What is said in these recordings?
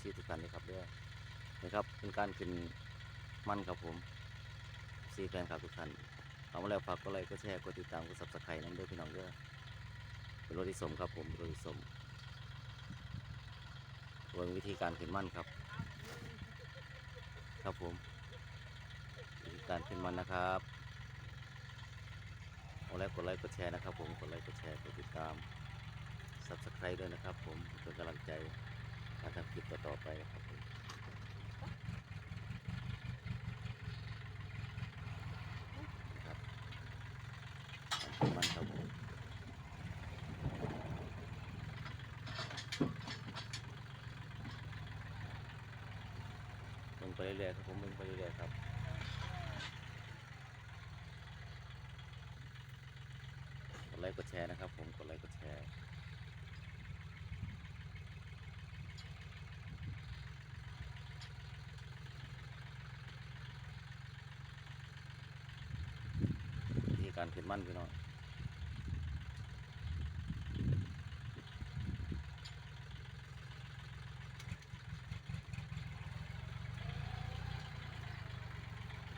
ซีทุกท่านเลยครับเด้อนะครับเป็นการขึ้นมันครับผมซีแฟนคลับทุกท่านเอามาแล้วฝากกดไลค์กดแชร์กดติดตามกดซับสไครต์น้ำเด้อพี่น้องเด้อเป็นรถที่สมครับผมรถที่สมเบิ่งวิธีการขึ้นมันครับ ครับผมวิธีการขึ้นมันนะครับเอาแล้วกดไลค์กดแชร์นะครับผมกดไลค์กดแชร์กดติดตามซับสไครต์ด้วยนะครับผมเป็นกำลังใจ กาทำคลิปต่อไปครับผมครับมันครับผมมึงไปเรื่อยๆครับผมมึงไปเรื่อยๆครับกดไลค์กดแชร์นะครับผมกดไลค์กดแชร์ การขึ้นมันพี่น้อง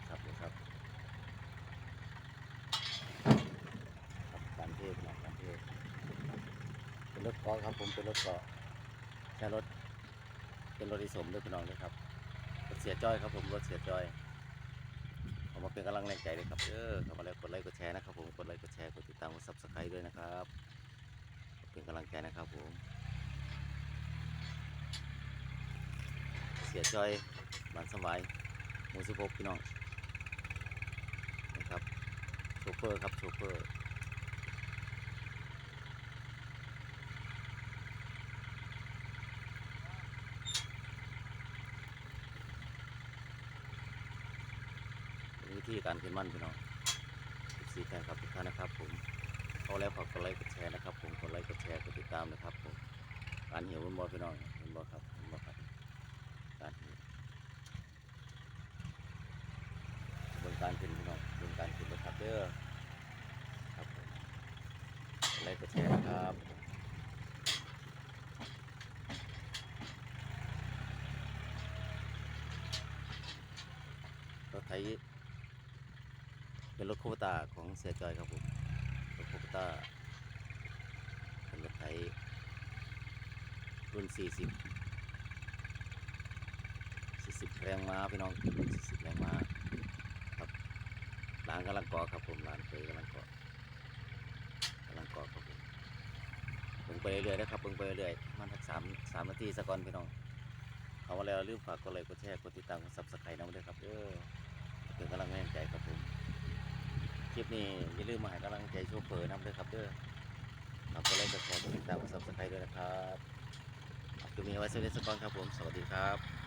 ครับนี่ครับครับการเทศนะการเทศเป็นรถเกาะครับผมเป็นรถเกาะใช้รถเป็นรถที่สมด้วยพี่น้องเลยครับรถเสียจ้อยครับผมรถเสียจ้อย มาเป็นกำลังแรงใจเลยครับเออเข้ามาแล้วกดไลค์กดแชร์นะครับผมกดไลค์กดแชร์กดติดตามกดซับสไครต์ด้วยนะครับเป็นกำลังใจนะครับผม เสียจอยบานสมัยหมูสิบหกพี่น้องนะครับโชเฟอร์ครับโชเฟอร์เป็น วิธีการขึ้นมันพี่น้องสีแฟนครับทุกท่านนะครับ ผมเอาแล้วฝากกดไลค์กดแชร์นะครับ ผมกดไลค์กดแชร์กดติดตามนะครับผมการเหิวมันบอพี่น้องเห็นบอครับเห็นบอครับการหิวเบิ่งการขึ้นพี่น้องเบิ่งการขึ้นรถครับเด้อครับผมกดไลค์กดแชร์นะครับรถไถ เป็นรถโคตาของเสียจอยครับผม รถโคตาเป็นรถไถรุ่น 40 40 แรงม้าพี่น้องรุ่น40 แรงม้าครับร้านกำลังก่อครับผมร้านเคยกำลังก่อกำลังก่อครับผมเบิ่งไปเรื่อยๆนะครับเบิ่งไปเรื่อยๆมันสักสามสามนาทีสักก่อนพี่น้องเอามาแล้วลืมฝากกดไลค์กดแชร์กดติดตามกดซับสไครต์น้องด้วยครับเออเป็นกำลังแรงใจครับผม คลิปนี้อย่าลืมมาให้กำลังใจโชเฟอร์นำด้วยครับเด้อฝากกดไลค์กดแชร์กดติดตามกดซับสไครต์ด้วยนะครับคลิปนี้ไว้สวัสดีสักก่อนครับผม สวัสดีครับ